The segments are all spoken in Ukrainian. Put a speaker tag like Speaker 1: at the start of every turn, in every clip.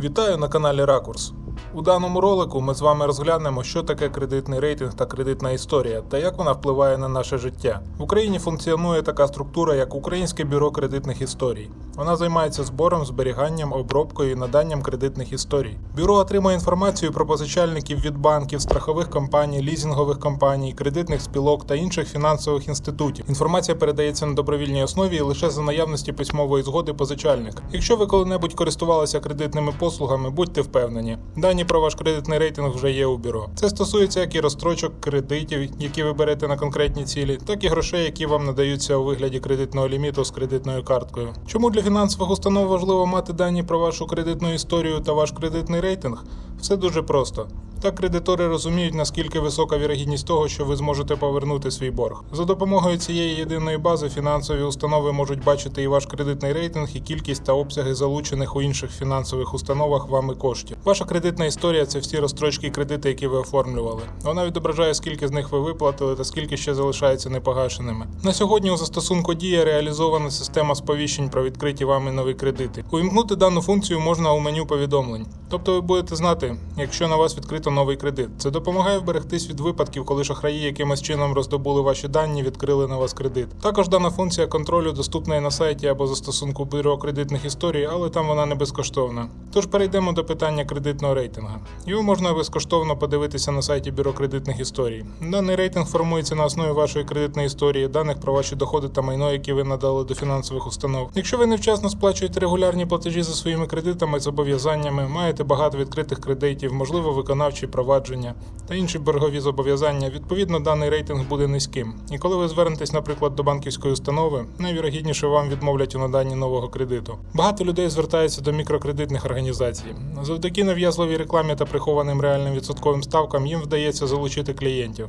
Speaker 1: Вітаю на каналі Ракурс. У даному ролику ми з вами розглянемо, що таке кредитний рейтинг та кредитна історія та як вона впливає на наше життя. В Україні функціонує така структура, як Українське бюро кредитних історій. Вона займається збором, зберіганням, обробкою і наданням кредитних історій. Бюро отримує інформацію про позичальників від банків, страхових компаній, лізингових компаній, кредитних спілок та інших фінансових інститутів. Інформація передається на добровільній основі і лише за наявності письмової згоди позичальника. Якщо ви коли-небудь користувалися кредитними послугами, будьте впевнені, дані про ваш кредитний рейтинг вже є у бюро. Це стосується як і розстрочок кредитів, які ви берете на конкретні цілі, так і грошей, які вам надаються у вигляді кредитного ліміту з кредитною карткою. Чому для фінансових установ важливо мати дані про вашу кредитну історію та ваш кредитний рейтинг? Все дуже просто. Так кредитори розуміють, наскільки висока вірогідність того, що ви зможете повернути свій борг. За допомогою цієї єдиної бази фінансові установи можуть бачити і ваш кредитний рейтинг, і кількість та обсяги залучених у інших фінансових установах вами коштів. Ваша кредитна історія це всі розстрочки і кредити, які ви оформлювали. Вона відображає, скільки з них ви виплатили та скільки ще залишається непогашеними. На сьогодні у застосунку Дія реалізована система сповіщень про відкриті вами нові кредити. Увімкнути дану функцію можна у меню повідомлень. Тобто ви будете знати, якщо на вас відкрито новий кредит. Це допомагає вберегтись від випадків, коли шахраї якимось чином роздобули ваші дані, відкрили на вас кредит. Також дана функція контролю доступна і на сайті або застосунку бюро кредитних історій, але там вона не безкоштовна. Тож перейдемо до питання кредитного рейтингу. Його можна безкоштовно подивитися на сайті бюро кредитних історій. Даний рейтинг формується на основі вашої кредитної історії, даних про ваші доходи та майно, які ви надали до фінансових установ. Якщо ви невчасно сплачуєте регулярні платежі за своїми кредитами, зобов'язаннями, маєте багато відкритих кредитів, можливо, виконавчі провадження та інші боргові зобов'язання, відповідно, даний рейтинг буде низьким. І коли ви звернетесь, наприклад, до банківської установи, найвірогідніше вам відмовлять у наданні нового кредиту. Багато людей звертаються до мікрокредитних організацій. Завдяки нав'язливій рекламі та прихованим реальним відсотковим ставкам їм вдається залучити клієнтів.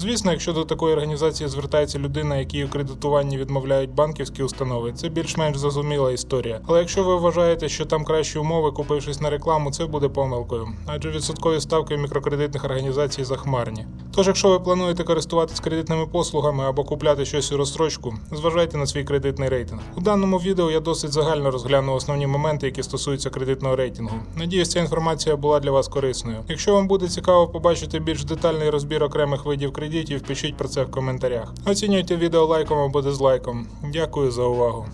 Speaker 1: Звісно, якщо до такої організації звертається людина, якій у кредитуванні відмовляють банківські установи, це більш-менш зрозуміла історія. Але якщо ви вважаєте, що там кращі умови, купившись на рекламу, це буде помилкою, адже відсоткові ставки мікрокредитних організацій захмарні. Тож, якщо ви плануєте користуватись кредитними послугами або купляти щось у розстрочку, зважайте на свій кредитний рейтинг. У даному відео я досить загально розглянув основні моменти, які стосуються кредитного рейтингу. Надіюсь, ця інформація була для вас корисною. Якщо вам буде цікаво побачити більш детальний розбір окремих видів кредитів, пишіть про це в коментарях. Оцінюйте відео лайком або дизлайком. Дякую за увагу.